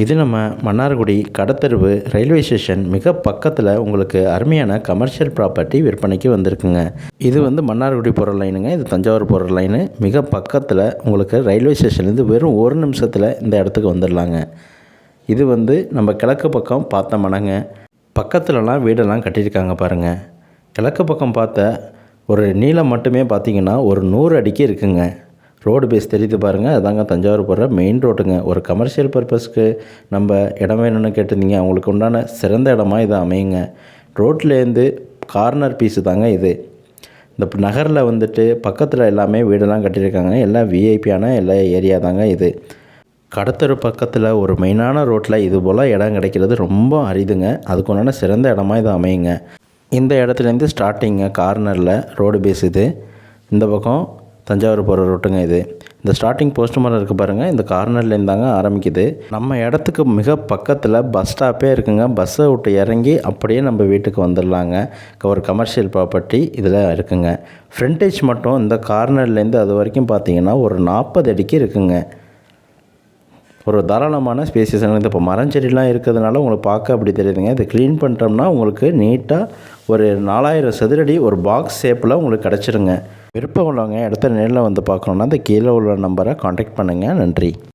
இது நம்ம Mannargudi கடத்தெருவு railway station மிக பக்கத்தில் உங்களுக்கு அருமையான கமர்ஷியல் ப்ராப்பர்ட்டி விற்பனைக்கு வந்திருக்குங்க. இது வந்து மன்னார்குடி போகிற லைனுங்க இது தஞ்சாவூர் போகிற லைனு மிக பக்கத்தில் உங்களுக்கு ரயில்வே ஸ்டேஷன்லேருந்து வெறும் ஒரு நிமிஷத்தில் இந்த இடத்துக்கு வந்துடலாங்க. இது வந்து நம்ம கிழக்கு பக்கம் பார்த்த மனங்க பக்கத்துலலாம் வீடெல்லாம் கட்டியிருக்காங்க பாருங்கள் கிழக்கு பக்கம் பார்த்த ஒரு நீளம் மட்டுமே பார்த்தீங்கன்னா ஒரு நூறு அடிக்கு இருக்குங்க. ரோடு பேஸ் தெரியுது பாருங்கள் அதாங்க தஞ்சாவூர் போகிற மெயின் ரோட்டுங்க ஒரு கமர்ஷியல் பர்பஸ்க்கு நம்ம இடம் வேணும்னு கேட்டிருந்தீங்க. அவங்களுக்கு உண்டான சிறந்த இடமா இது அமையுங்க. ரோட்லேருந்து கார்னர் பீஸு தாங்க இது. இந்த நகரில் வந்துட்டு பக்கத்தில் எல்லாமே வீடெல்லாம் கட்டியிருக்காங்க. எல்லாம் விஐபியான எல்லா ஏரியா தாங்க இது. கடத்தரு பக்கத்தில் ஒரு மெயினான ரோட்டில் இது போல் இடம் கிடைக்கிறது ரொம்ப அரிதுங்க. அதுக்கு உண்டான சிறந்த இடமா இது அமையுங்க. இந்த இடத்துலேருந்து ஸ்டார்டிங்க கார்னரில் ரோடு பேஸ் இது. இந்த பக்கம் தஞ்சாவூர் போகிற ரோட்டுங்க இது. இந்த ஸ்டார்டிங் போஸ்ட் மரம் இருக்குது பாருங்கள் இந்த கார்னர்லேருந்து தாங்க ஆரம்பிக்குது. நம்ம இடத்துக்கு மிக பக்கத்தில் பஸ் ஸ்டாப்பே இருக்குங்க. பஸ்ஸை விட்டு இறங்கி அப்படியே நம்ம வீட்டுக்கு வந்துடலாங்க. ஒரு கமர்ஷியல் ப்ராப்பர்ட்டி இதில் இருக்குங்க. ஃப்ரண்டேஜ் மட்டும் இந்த கார்னர்லேருந்து அது வரைக்கும் பார்த்தீங்கன்னா ஒரு நாற்பது அடிக்கு இருக்குங்க. ஒரு தாராளமான ஸ்பேசியஸ் இது இப்போ மரஞ்செடிலாம் இருக்கிறதுனால உங்களுக்கு பார்க்க அப்படி தெரியுதுங்க. இதை க்ளீன் பண்ணிட்டோம்னா உங்களுக்கு நீட்டாக ஒரு நாலாயிரம் சதுரடி ஒரு பாக்ஸ் ஷேப்பில் உங்களுக்கு கிடச்சிருங்க. விருப்பம் உள்ளவங்க இடத்த நேரில் வந்து பார்க்கணுன்னா அந்த கீழே உள்ள நம்பரை காண்டாக்ட் பண்ணுங்கள் நன்றி.